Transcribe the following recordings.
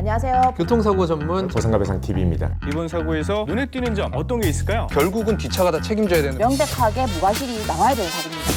안녕하세요. 교통사고 전문 보상가배상 TV입니다. 이번 사고에서 눈에 띄는 점 어떤 게 있을까요? 결국은 뒷차가 다 책임져야 되는 명백하게 무과실이 나와야 되는 사고입니다.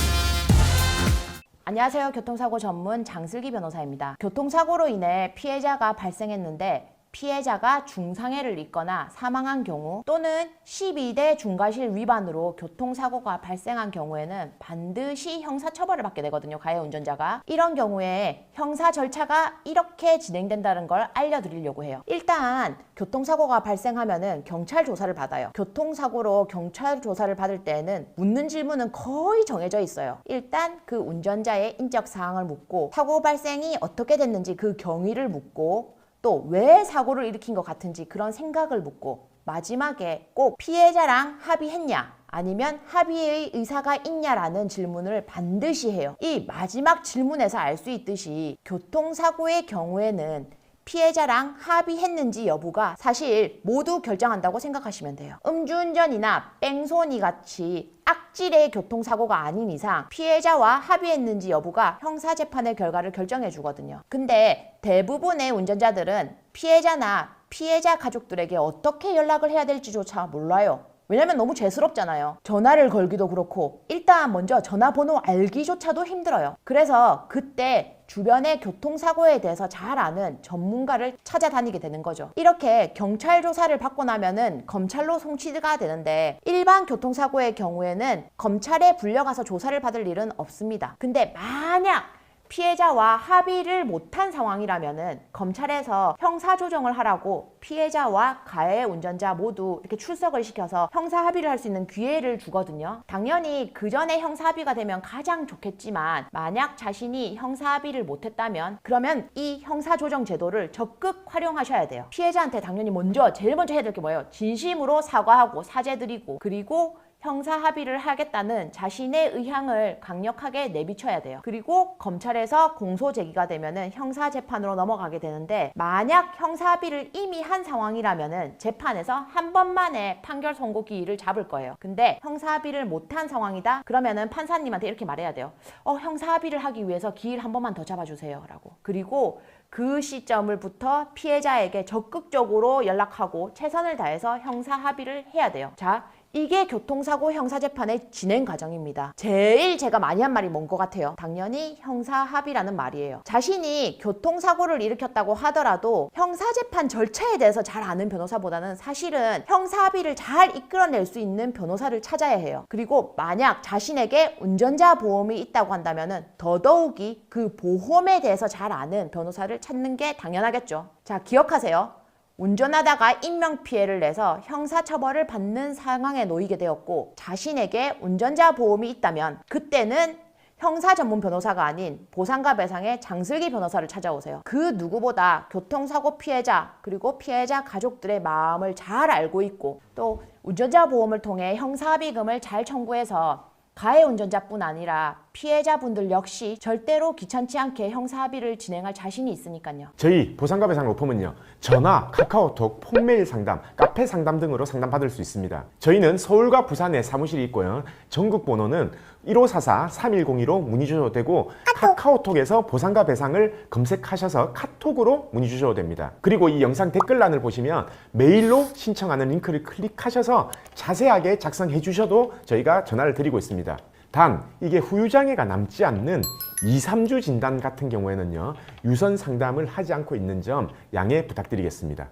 안녕하세요. 교통사고 전문 장슬기 변호사입니다. 교통사고로 인해 피해자가 발생했는데 피해자가 중상해를 입거나 사망한 경우 또는 12대 중과실 위반으로 교통사고가 발생한 경우에는 반드시 형사처벌을 받게 되거든요. 가해 운전자가. 이런 경우에 형사 절차가 이렇게 진행된다는 걸 알려드리려고 해요. 일단 교통사고가 발생하면 은 경찰 조사를 받아요. 교통사고로 경찰 조사를 받을 때에는 묻는 질문은 거의 정해져 있어요. 일단 그 운전자의 인적 사항을 묻고 사고 발생이 어떻게 됐는지 그 경위를 묻고 또 왜 사고를 일으킨 것 같은지 그런 생각을 묻고 마지막에 꼭 피해자랑 합의했냐 아니면 합의의 의사가 있냐라는 질문을 반드시 해요. 이 마지막 질문에서 알 수 있듯이 교통사고의 경우에는 피해자랑 합의했는지 여부가 사실 모두 결정한다고 생각하시면 돼요. 음주운전이나 뺑소니 같이 악질의 교통사고가 아닌 이상 피해자와 합의했는지 여부가 형사재판의 결과를 결정해 주거든요. 근데 대부분의 운전자들은 피해자나 피해자 가족들에게 어떻게 연락을 해야 될지조차 몰라요. 왜냐면 너무 죄스럽잖아요. 전화를 걸기도 그렇고 일단 먼저 전화번호 알기조차도 힘들어요. 그래서 그때 주변의 교통사고에 대해서 잘 아는 전문가를 찾아다니게 되는 거죠. 이렇게 경찰 조사를 받고 나면은 검찰로 송치가 되는데 일반 교통사고의 경우에는 검찰에 불려가서 조사를 받을 일은 없습니다. 근데 만약 피해자와 합의를 못한 상황이라면은 검찰에서 형사 조정을 하라고 피해자와 가해 운전자 모두 이렇게 출석을 시켜서 형사 합의를 할 수 있는 기회를 주거든요. 당연히 그 전에 형사 합의가 되면 가장 좋겠지만 만약 자신이 형사 합의를 못했다면 그러면 이 형사 조정 제도를 적극 활용하셔야 돼요. 피해자한테 당연히 먼저 제일 먼저 해야 될 게 뭐예요? 진심으로 사과하고 사죄드리고 그리고 형사 합의를 하겠다는 자신의 의향을 강력하게 내비쳐야 돼요. 그리고 검찰에서 공소 제기가 되면은 형사 재판으로 넘어가게 되는데 만약 형사 합의를 이미 한 상황이라면은 재판에서 한 번만에 판결 선고 기일을 잡을 거예요. 근데 형사 합의를 못한 상황이다. 그러면은 판사님한테 이렇게 말해야 돼요. 어 형사 합의를 하기 위해서 기일 한 번만 더 잡아주세요라고. 그리고 그 시점을부터 피해자에게 적극적으로 연락하고 최선을 다해서 형사 합의를 해야 돼요. 자, 이게 교통사고 형사재판의 진행 과정입니다. 제일 제가 많이 한 말이 뭔 것 같아요? 당연히 형사합의라는 말이에요. 자신이 교통사고를 일으켰다고 하더라도 형사재판 절차에 대해서 잘 아는 변호사보다는 사실은 형사합의를 잘 이끌어낼 수 있는 변호사를 찾아야 해요. 그리고 만약 자신에게 운전자 보험이 있다고 한다면은 더더욱이 그 보험에 대해서 잘 아는 변호사를 찾는 게 당연하겠죠. 자, 기억하세요. 운전하다가 인명피해를 내서 형사처벌을 받는 상황에 놓이게 되었고 자신에게 운전자 보험이 있다면 그때는 형사 전문 변호사가 아닌 보상과 배상의 장슬기 변호사를 찾아오세요. 그 누구보다 교통사고 피해자 그리고 피해자 가족들의 마음을 잘 알고 있고 또 운전자 보험을 통해 형사합의금을 잘 청구해서 가해 운전자뿐 아니라 피해자분들 역시 절대로 귀찮지 않게 형사 합의를 진행할 자신이 있으니까요. 저희 보상가배상 로펌은요 전화, 카카오톡, 폰메일 상담, 카페 상담 등으로 상담받을 수 있습니다. 저희는 서울과 부산에 사무실이 있고요. 전국 번호는 1544-3102로 문의 주셔도 되고 카카오톡에서 보상가 배상을 검색하셔서 카톡으로 문의 주셔도 됩니다. 그리고 이 영상 댓글란을 보시면 메일로 신청하는 링크를 클릭하셔서 자세하게 작성해 주셔도 저희가 전화를 드리고 있습니다. 단 이게 후유장애가 남지 않는 2, 3주 진단 같은 경우에는요 유선 상담을 하지 않고 있는 점 양해 부탁드리겠습니다.